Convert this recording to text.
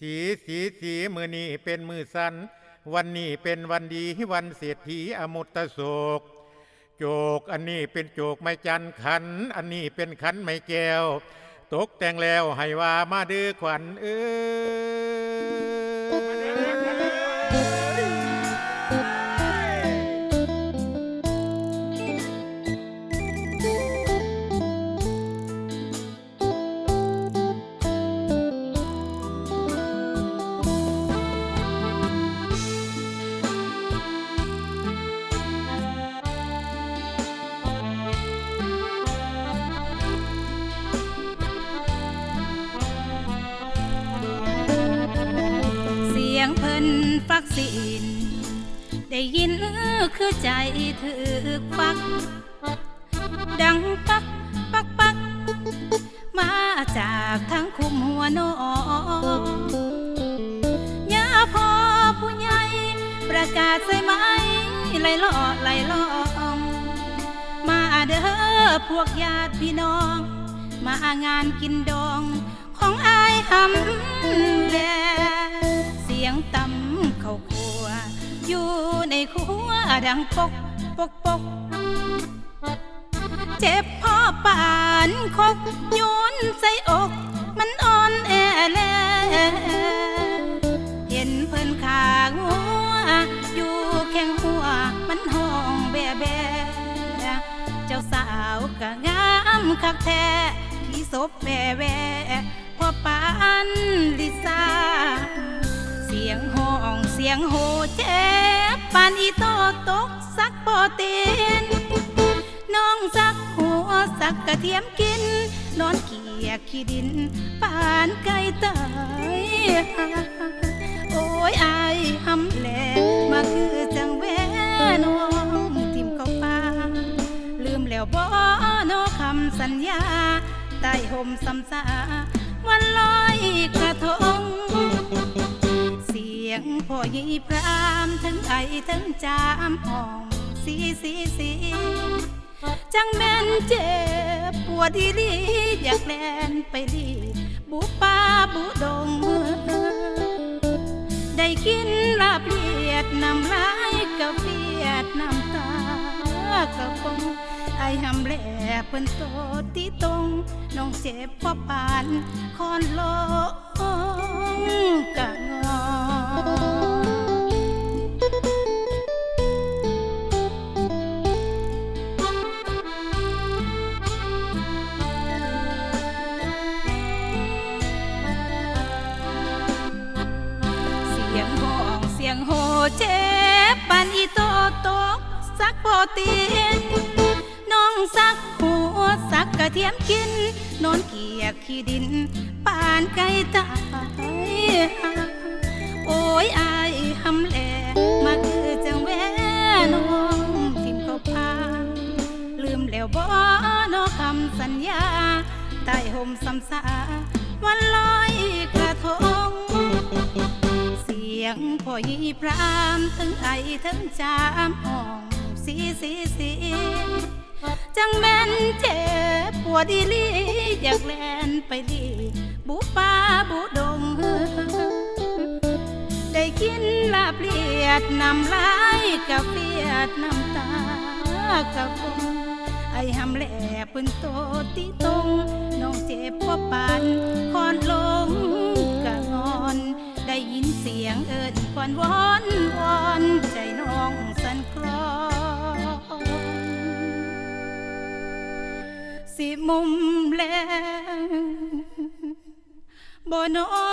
สีสีสีมือนี้เป็นมือสัน วันนี้เป็นวันดีวันเศรษฐีอมุตโศก โจกอันนี้เป็นโจกไม่จันขัน อันนี้เป็นขันไม่แก้ว ตกแต่งแล้วให้ว่ามาดื้อขวัญเอ้ย ยงเพิ่นฟักสินได้ยินคือใจถือฟัก ดังปักปักปัก มาจากทางคุมหัวโนอยาพอผู้ใหญ่ประกาศใส่ไหมไหลล่อไหลล่องมาเด้อพวกญาติพี่น้อง มางานกินดองของอายหำแลเสียงต่ำเข้าครัว อยู่ในครัวดังปกปกปกเจ็บพ่อปานคกโยนใส่อก มันอ่อนแอแลเห็นเพิ่นขางัวอยู่แข้งหัว มันห้องแบแบเจ้าสาวก็งามคักแท้ที่ศพแวแวพ่อปานลิซา สียงห้องเสียงโหเจ็บปานอีโตตกสักปอเตีนน้องสักหัวสักกระเทียมกิน นอนเกียกขี้ดินปานไก่ตายโอ้ยอายหำแหลมาคือจังแวน้องทิมเข้าป่าลืมแล้วบ่นอคำสัญญาใต้ห่มสำสาวันลอย งพ่อยีพรามทั้งไอทั้งจามห้องสีสีสีจังแม่นเจ็บปวดดีลีอยากแลนไปลีบุป้าบุดงได้กินลาบเลียดน้ำลายกะเฟียดน้ำตากะฟงไอหำแหลเปิ้นโตที่ตรงน้องเจ็บพ่อปานคอนโลงกะง เจ็บปานอีโตตกสักโปตีนน้องสักหัวสักกระเทียมกินนอนเกียกขี้ดินปานไก่ตายโอ้ยอายหำแหลมาคือจังแวน้องทิมเขาพาลืมแล้วบ่นอคำสัญญาใต้ห่มสำสาวันลอยกระทง สียงพ่อยีพรามทั้งไอทั้งจามห้องสีสีสีจังแม่นเจ็บปวดดีลีอยากแลนไปดีบุป้าบุดง ได้กินลาบเลียดน้ำลายกะเฟียดน้ำตากะฟงไอหำแหลปืนโตติตรงน้องเจ็บพ่อปานคอนลง ได้ยินเสียงเอิญควันวอนวอนใจน้องสันคลอนสิมุมแลบนอา